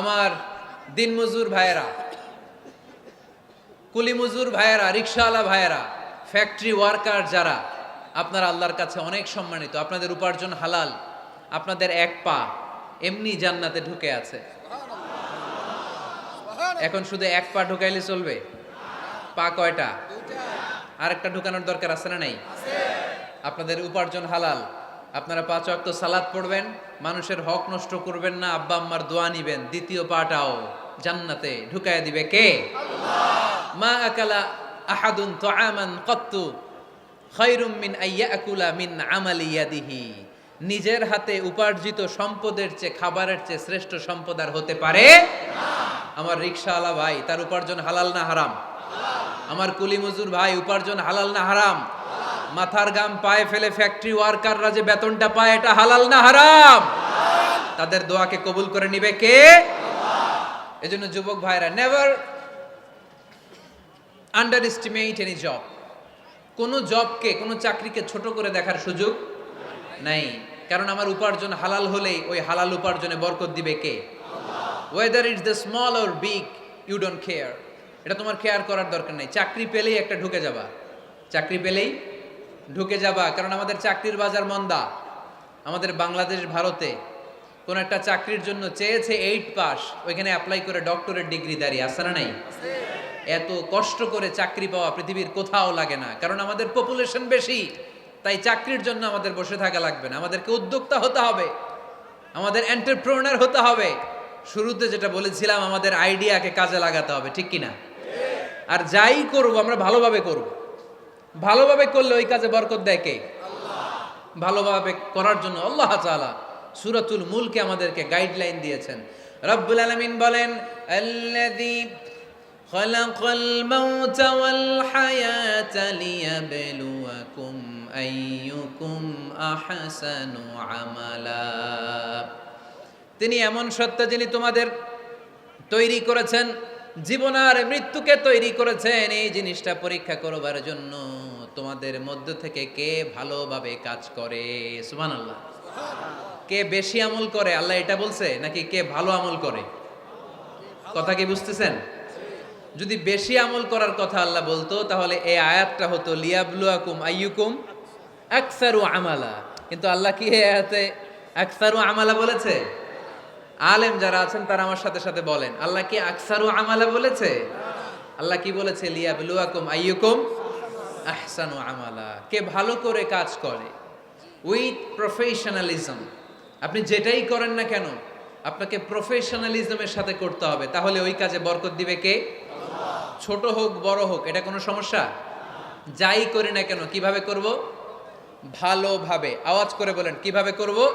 আমার দিনমজুর ভাইয়েরা, কুলিমজুর ভাইয়েরা, রিক্সাওয়ালা ভাইয়েরা ফ্যাক্টরি ওয়ার্কার যারা, আপনারা আল্লাহর কাছে অনেক সম্মানিত। আপনাদের উপার্জন হালাল, আপনাদের এক পা এমনি জান্নাতে ঢুকে আছে। এখন শুধু এক পা ঢুকাইলে চলবে? পা কয়টা? আরেকটা ঢুকানোর দরকার আছে না নাই? আপনাদের উপার্জন হালাল আপনারা পাঁচ অক্ত সালাদ পড়বেন, মানুষের হক নষ্ট করবেন না, আব্বা আম্মার দোয়া নিবেন, দ্বিতীয় পাটাও জান্নাতে ঢুকায় দিবে কে? মা আকালা আহাদুন তো আমান কত্তু খায়রুম মিন আইয়াকুলা মিন আমালি ইয়াদিহি। নিজের হাতে উপার্জিত সম্পদের চেয়ে খাবারের চেয়ে শ্রেষ্ঠ সম্পদ আর হতে পারে আমার রিক্সাওয়ালা ভাই, তার উপার্জন হালাল না হারাম? আমার কুলি মজুর ভাই, উপার্জন হালাল না হারাম? মাথার গাম পায়ে ফেলে ফ্যাক্টরি ওয়ার্কাররা যে বেতনটা পায়, এটা হালাল না হারাম? তাদের দোয়াকে কবুল করে নিবে কে? এজন্য যুবক ভাইরা never underestimate any job কোনো জবকে কোনো চাকরিকে ছোট করে দেখার সুযোগ নাই। কারণ আমার উপার্জন হালাল হলেই ওই হালাল উপার্জনে বরকত দিবে কে? Whether it's the small or big you don't care এটা তোমার কেয়ার করার দরকার নেই। চাকরি পেলেই একটা ঢুকে যাবা। চাকরি পেলেই ঢুকে যাবা, কারণ আমাদের চাকরির বাজার মন্দা। আমাদের বাংলাদেশ ভারতে কোন একটা চাকরির জন্য চেয়েছে এইট পাস ওইখানে অ্যাপ্লাই করে ডক্টরের ডিগ্রি দাঁড়িয়ে আসে না নাই? এত কষ্ট করে চাকরি পাওয়া পৃথিবীর কোথাও লাগে না, কারণ আমাদের পপুলেশন বেশি, তাই চাকরির জন্য আমাদের বসে থাকা লাগবে না। আমাদেরকে উদ্যোক্তা হতে হবে, আমাদের এন্টারপ্রেনার হতে হবে। শুরুতে যেটা বলেছিলাম, আমাদের আইডিয়াকে কাজে লাগাতে হবে, ঠিক কিনা? আর যাই করব আমরা ভালোভাবে করব। ভালোভাবে করলে ওই কাজে বরকত দেয় কে ভালোভাবে করার জন্য আল্লাহ তাআলা সূরাতুল মুলকে আমাদেরকে গাইডলাইন দিয়েছেন রব্বুল আলামিন বলেন আল্লাযী خلق الموت والحياة ليبلوكم أيكم أحسن عملا তিনি এমন সত্তা যিনি তোমাদের তৈরি করেছেন জীবন আর মৃত্যুকে তৈরি করেছেন, এই জিনিসটা পরীক্ষা করবার জন্য। তোমাদের মধ্য থেকে কে ভালোভাবে কাজ করে? সুবহান আল্লাহ কে বেশি আমল করে? আল্লাহ এটা বলছে? নাকি কে ভালো আমল করে? কথা কি বুঝতেছেন? যদি বেশি আমল করার কথা আল্লাহ বলতো, তাহলে এই আয়াতটা হতো, লিয়াবলুয়াকুম আইয়ুকুম আকসারু আমালা। কিন্তু আল্লাহ কি আয়াতে আকসারু আমালা বলেছে? আলেম যারা আছেন, তারা আমার সাথে সাথে বলেন, আল্লাহ কি আকসারু আমালা বলেছে? আল্লাহ কি বলেছে? লিয়াবলুয়াকুম আইয়ুকুম আহসানু আমালা। কে ভালো করে কাজ করে। With professionalism. আপনি যেটাই করেন না কেন, আপনাকে প্রফেশনালিজমের সাথে করতে হবে। তাহলে ওই কাজে বরকত দিবে কে? ছোট হোক, বড় হোক, এটা কোনো সমস্যা? যাই করি না কেন, কীভাবে করব? ভালোভাবে। আওয়াজ করে বলেন, কীভাবে করব?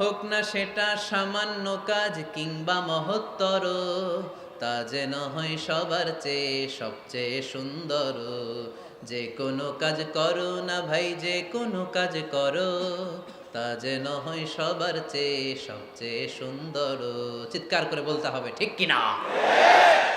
হোক না সেটা সামান্য কাজ কিংবা মহত্তর, তা যেন হয় সবার চেয়ে সবচেয়ে সুন্দর। যে কোনো কাজ করো না ভাই, যে কোনো কাজ করো, তা যেন হয় সবার চেয়ে সবচেয়ে সুন্দর। চিৎকার করে বলতে হবে, ঠিক কিনা?